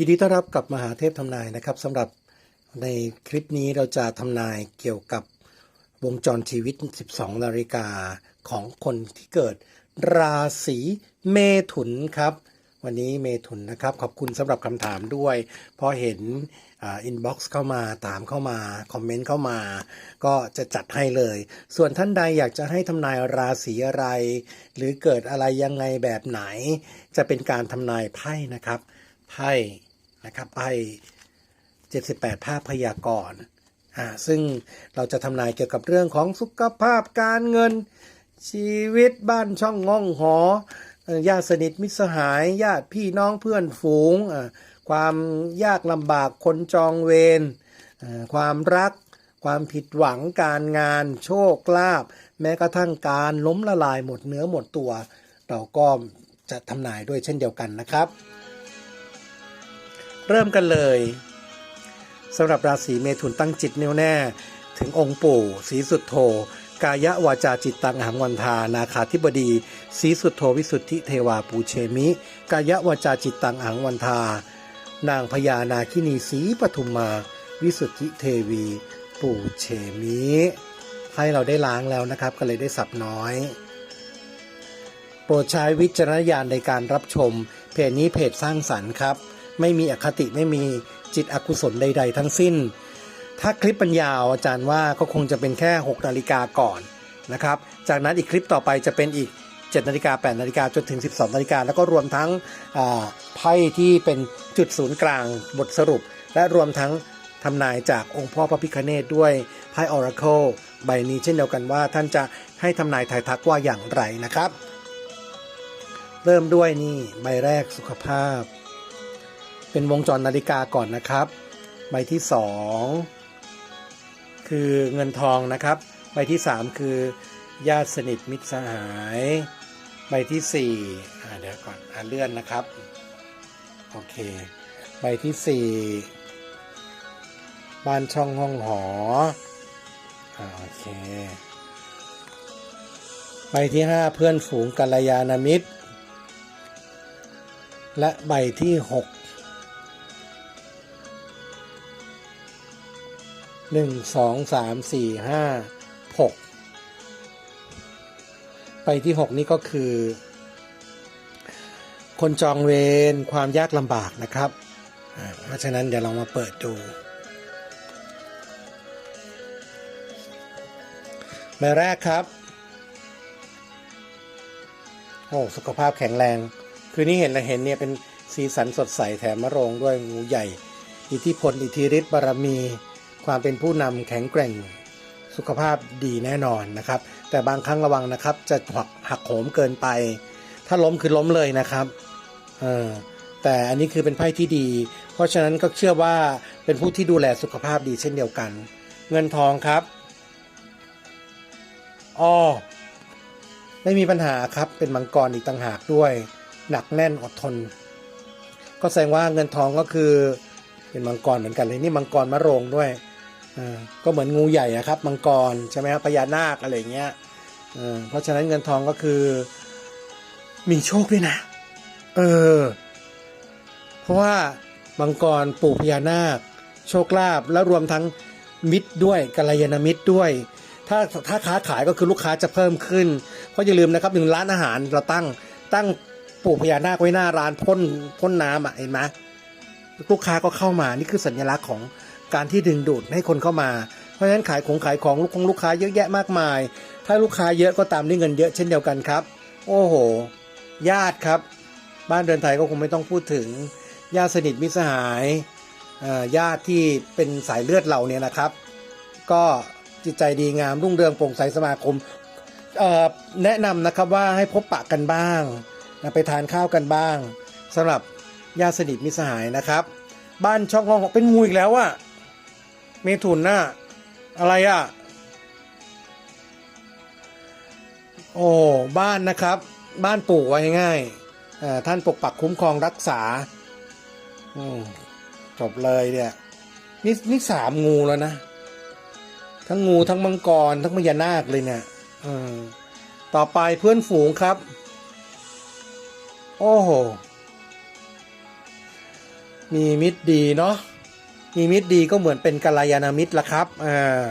ยินดีต้อนรับกับมหาเทพทำนายนะครับสำหรับในคลิปนี้เราจะทำนายเกี่ยวกับวงจรชีวิต 12 นาฬิกาของคนที่เกิดราศีเมถุนครับ วันนี้เมถุนนะครับ ขอบคุณสำหรับคำถามด้วย พอเห็นอินบ็อกซ์เข้ามาถามเข้ามา คอมเมนต์เข้ามา ก็จะจัดให้เลย ส่วนท่านใดอยากจะให้ทำนายราศีอะไร หรือเกิดอะไรยังไงแบบไหน จะเป็นการทำนายไพ่นะครับไพ่ นะครับไพ่78 ภาพพยากรณ์อ่าซึ่งเราจะทำนายเกี่ยวกับเรื่องของสุขภาพการเงิน ชีวิตบ้านช่องง่องหอญาติสนิทมิตรสหายญาติพี่น้องเพื่อนฝูง ความยากลำบากคนจองเวรความรัก ความผิดหวังการงาน โชคลาภแม้กระทั่งการล้มละลายหมดเนื้อหมดตัว เราก็จะทำนายด้วยเช่นเดียวกันนะครับ เริ่มกันเลยสำหรับราศีเมถุนตั้งจิตแน่วแน่ ถึงองค์ปู่ศรีสุดโธกายะวาจาจิตตังอหังวันทานาคาธิบดีศรีสุดโธวิสุทธิเทวาปูเชมิ กายะวาจาจิตตังอหังวันทา นางพญานาคินีศรีปทุมมา วิสุทธิเทวีปูเชมิให้เราได้ล้างแล้วนะครับ ก็เลยได้สับน้อย โปรดใช้วิจารณญาณในการรับชม เพจนี้เพจสร้างสรรค์ครับ ไม่มีอคติไม่มีจิตอกุศลใด ๆ ทั้งสิ้น ถ้าคลิปปัญญาวอาจารย์ว่าก็คงจะเป็นแค่ 6 นาฬิกาก่อนนะครับ จากนั้นอีกคลิปต่อไปจะเป็นอีก 7 นาฬิกา 8 นาฬิกาจนถึง 12 นาฬิกาแล้วก็รวมทั้งไพ่ที่เป็นจุดศูนย์กลางบทสรุป และรวมทั้งทำนายจากองค์พ่อพระพิคเนตด้วยไพ่ Oracle ใบนี้เช่นเดียวกันว่าท่านจะให้ทำนายทายทักว่าอย่างไรนะครับ เริ่มด้วยนี่ใบแรกสุขภาพ เป็นวงจรนาฬิกาก่อนนะครับ ใบที่ 2 คือเงินทองนะครับ ใบที่ 3 คือญาติสนิทมิตรสหาย ใบที่ 4อ่าเดี๋ยวก่อนอ่าเลื่อนนะครับ โอเค ใบที่ 4 บ้านช่องห้องหออาโอเค ใบที่ 5 เพื่อนฝูงกัลยาณมิตร และใบที่ 6 หนึ่งสองสามสี่ห้าหกใบที่หกนี่ก็คือ คนจองเวรความยากลำบากนะครับ เพราะฉะนั้นเดี๋ยวเรามาเปิดดูใบแรกครับ โอ้สุขภาพแข็งแรง คือนี่เห็นและเห็นเนี่ยเป็นสีสันสดใสแถมมะโรงด้วยงูใหญ่ อิทธิพลอิทธิฤทธิ์บารมี ความเป็นผู้นำแข็งแกร่งสุขภาพดีแน่นอนนะครับ แต่บางครั้งระวังนะครับ จะหักหักโหมเกินไป ถ้าล้มคือล้มเลยนะครับเออแต่อันนี้คือเป็นไพ่ที่ดี เพราะฉะนั้นก็เชื่อว่าเป็นผู้ที่ดูแลสุขภาพดีเช่นเดียวกัน เงินทองครับอ้อไม่มีปัญหาครับเป็นมังกรอีกต่างหากด้วย หนักแน่นอดทน ก็แสดงว่าเงินทองก็คือเป็นมังกรเหมือนกันเลยนี่มังกรมะโรงด้วย ก็เหมือนงูใหญ่ครับมังกรใช่ไหมครับพญานาคอะไรเงี้ยเออเพราะฉะนั้นเงินทองก็คือมีโชคด้วยนะ เออ เพราะว่ามังกรปู่พญานาค โชคลาภแล้วรวมทั้งมิตรด้วยกัลยาณมิตรด้วย ถ้าถ้าค้าขายก็คือลูกค้าจะเพิ่มขึ้น เพราะอย่าลืมนะครับหนึ่งร้านอาหารเราตั้งตั้งปู่พญานาคไว้หน้าร้านพ่นพ่นน้ำอะเห็นไหมลูกค้าก็เข้ามานี่คือสัญลักษณ์ของ การที่ดึงดูดให้คนเข้ามา เพราะฉะนั้นขายของขายของลูกของลูกค้าเยอะแยะมากมาย ถ้าลูกค้าเยอะก็ตามด้วยเงินเยอะเช่นเดียวกันครับ โอ้โห ญาติครับ บ้านเดินไทยก็คงไม่ต้องพูดถึง ญาติสนิทมิสหายอ่อญาติที่เป็นสายเลือดเราเนี่ยนะครับ ก็จิตใจดีงามรุ่งเรืองโปร่งใสสมาคมเอ่อแนะนำนะครับว่าให้พบปะกันบ้างไปทานข้าวกันบ้างสำหรับญาติสนิทมิสหายนะครับ บ้านช่องห้องเป็นงูอีกแล้วอะเมถุนน่ะอะไรอะโอ้บ้านนะครับ บ้านปู่ไว้ง่ายท่านปกปักคุ้มครองรักษาจบเลยเนี่ยนี่นี่สามงูแล้วนะ ทั้งงูทั้งมังกร ทั้งพญานาคเลยเนี่ยต่อไปเพื่อนฝูงครับ โอ้โห มีมิตรดีเนาะ มีมิตรดีก็เหมือนเป็นกัลยาณมิตรละครับอ่า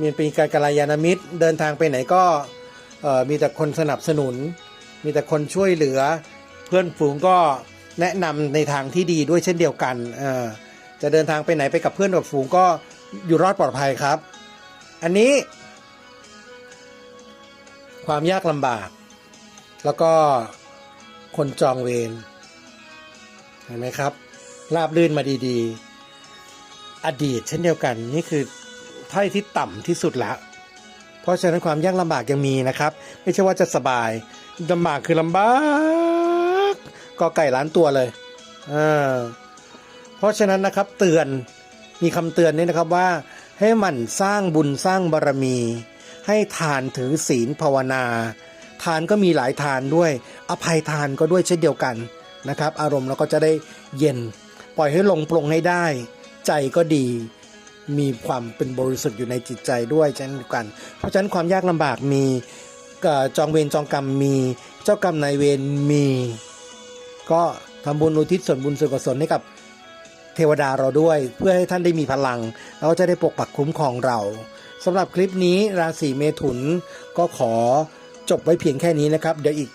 มีเป็นการกัลยาณมิตร เดินทางไปไหนก็มีแต่คนสนับสนุน มีแต่คนช่วยเหลือ เพื่อนฝูงก็แนะนำในทางที่ดีด้วยเช่นเดียวกันอ่อจะเดินทางไปไหนไปกับเพื่อนกับฝูงก็อยู่รอดปลอดภัยครับ อันนี้ความยากลำบาก แล้วก็คนจองเวรเห็นไหมครับ ราบลื่นมาดีๆ อดีต เช่นเดียวกันนี่คือไพ่ที่ต่ำที่สุดละ เพราะฉะนั้นความยากลำบากยังมีนะครับ ไม่ใช่ว่าจะสบายลำบากคือลำบากก็ไก่ล้านตัวเลยอ่าเพราะฉะนั้นนะครับเตือนมีคำเตือนนี่นะครับว่าให้หมั่นสร้างบุญสร้างบารมี ให้ทานถือศีลภาวนา ทานก็มีหลายทานด้วย อภัยทานก็ด้วยเช่นเดียวกันนะครับ อารมณ์เราก็จะได้เย็น ปล่อยให้ลงปลงให้ได้ ใจก็ดี มีความเป็นบริสุทธิ์อยู่ในจิตใจด้วยเช่นกัน เพราะฉะนั้นความยากลำบากมีจองเวรจองกรรมมี เจ้ากรรมนายเวรมี ก็ทำบุญอุทิศส่วนบุญส่วนกุศลให้กับเทวดาเราด้วย เพื่อให้ท่านได้มีพลัง แล้วจะได้ปกปักคุ้มครองเราสำหรับคลิปนี้ราศีเมถุนก็ขอจบไว้เพียงแค่นี้นะครับ เดี๋ยวอีก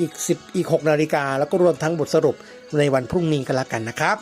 อีก 10 อีก 6 นาฬิกา แล้วก็รวมทั้งบทสรุปในวันพรุ่งนี้กันละกันนะครับ